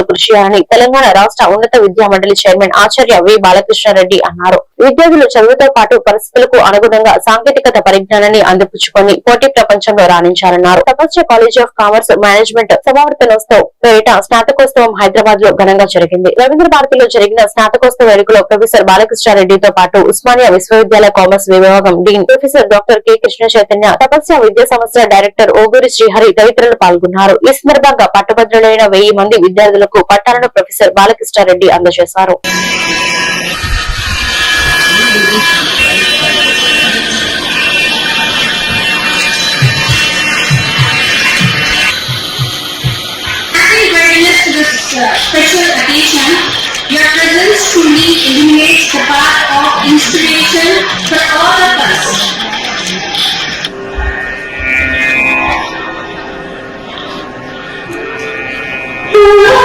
కృషి చేయాలని తెలంగాణ రాష్ట్ర ఉన్నత విద్యా మండలి చైర్మన్ ఆచార్య వి బాలకృష్ణారెడ్డి అన్నారు. విద్యార్థులు చదువుతో పాటు పరిస్థితులకు అనుగుణంగా సాంకేతికత పరిజ్ఞానాన్ని అందిపుచ్చుకొని పోటీ ప్రపంచంలో రాణించాలన్నారు ప్రపంచ కాలేజ్ ఆఫ్ కామర్స్ మేనేజ్మెంట్ సమావర్తనోత్సవం పేరిట స్నాతకోత్సవం హైదరాబాద్లో ఘనంగా జరిగింది. రవీంద్ర భారతిలో జరిగిన స్నాతకోత్సవ వేడుకలో ప్రొఫెసర్ బాలకృష్ణారెడ్డితో పాటు ఉస్మానియా విశ్వవిద్యాలయ కామర్స్ విభాగం dean professor doctor K Krishna Chaitanya Tapasya Vidya Sanstha director Oguri Srihari తదితరులు పాల్గొన్నారు. ఈ సందర్భంగా పట్టభద్రులైన వెయ్యి మంది విద్యార్థులు అధికారులకు పట్టాలను ప్రొఫెసర్ బాలకృష్ణారెడ్డి అందజేశారు. Oh